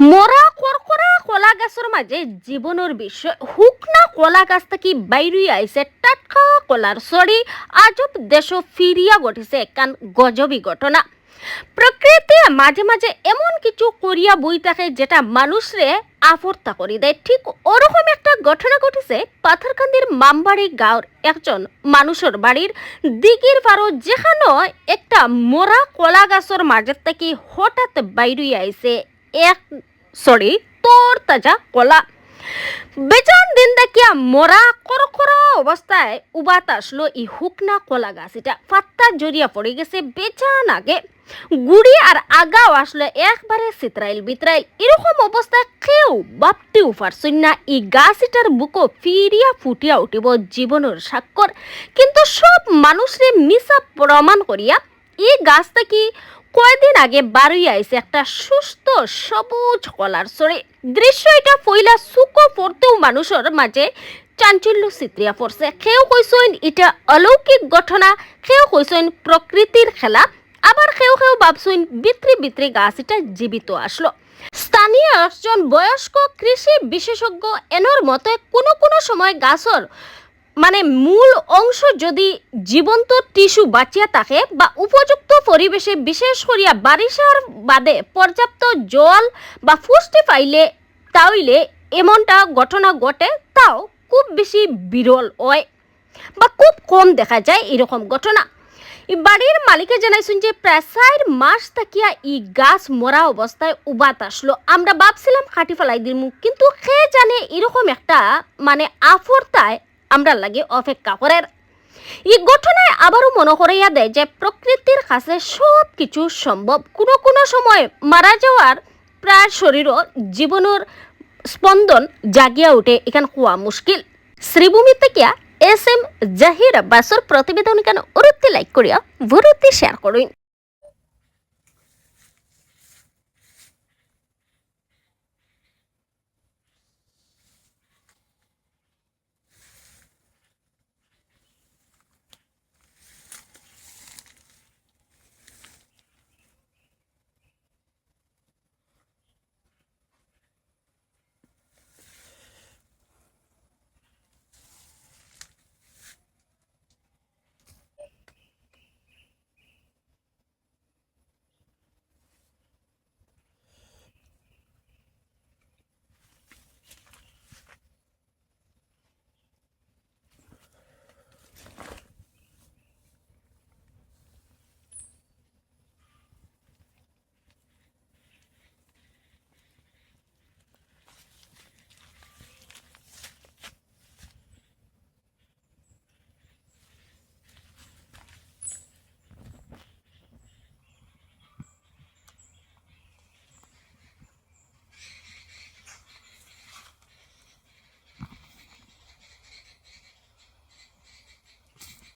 মরা করকরা কলা গাছের মাঝে জীবনের বিষয় হুক না কলা গাছ থেকে বাইরুই আইছে টাটকা কলার সরি আজব দেশ ফিরিয়া ঘটিছে একান গজবি ঘটনা। প্রকৃতি মাঝে মাঝে এমন কিছু করিয়া বই থাকে যেটা মানুষরে আফর্তা করে দেয়। ঠিক ওরকম একটা ঘটনা ঘটেছে পাথরকান্দির মামবাড়ি গাঁওর একজন মানুষের বাড়ির দিগির পারো যেখানে একটা মোরা কলা গাছের মাঝের থেকে হঠাৎ বাইরুই আইছে এক সরি তোর তাজা কলা। বেচান দিন দেখিয়া মরা করকরা অবস্থায় উবাত আসলো ই হুকনা কলা গাছ এটা ফাত্তা জড়িয়া পড়ে গেছে বেচান আগে। গুড়ি আর আগাও আসলো একবারে সিতরাইল বিতরাইল। এরকম অবস্থায় কেউ বাপতেও পারছই না। ই গাছ এটার বুকো ফিরিয়া ফুটিয়া উঠিব জীবনের স্বাক্ষর। কিন্তু সব মানুষরে মিশা প্রমাণ করিয়া, এই গাছটা কি কয়দিন আগে বারুই আইছে একটা সুস্থ সবুজ কলার সরে দৃশ্য এটা ফইলা সুকো পড়তেও মানুষের মাঝে চাঞ্চল্য চিত্রিয়া পড়ছে। কেউ কইসইন এটা অলৌকিক ঘটনা কেউ কইসইন প্রকৃতির খেলা, আবার কেউ কেউ ভাবছইন বিত্রি বিত্রি গাছ এটা জীবিত আসলো। স্থানীয় একজন বয়স্ক কৃষি বিশেষজ্ঞ এনর মতে কোনো কোনো সময় গাছর মানে মূল অংশ যদি জীবন্ত টিস্যু বাঁচিয়া থাকে বা উপযুক্ত পরিবেশে বিশেষ করিয়া বারিশার বাদে পর্যাপ্ত জল বা পুষ্টি পাইলে তাইলে এমনটা ঘটনা ঘটে, তাও খুব বেশি বিরল হয় বা খুব কম দেখা যায় এরকম ঘটনা। বাড়ির মালিকে জানাইছেন যে প্রায় চার মাস থাকিয়া ই গাছ মরা অবস্থায় উবাত আসলো। আমরা ভাবছিলাম কাটি ফেলাই দিমু, কিন্তু সে জানে এরকম একটা মানে আফরতায় আমরা লাগে অপেক্ষা করার এই ঘটনায় আবারও মনে করাইয়া দেয় যে প্রকৃতির কাছে সব কিছু সম্ভব। কোনো কোনো সময় মারা যাওয়ার প্রায় শরীরও জীবনের স্পন্দন জাগিয়া উঠে এখান হওয়া মুশকিল। শ্রীভূমি থেকে এস এম জাহির আব্বাসর প্রতিবেদন কেন উরুত্তি লাইক করিয়া ভুরুত্তি শেয়ার করুন।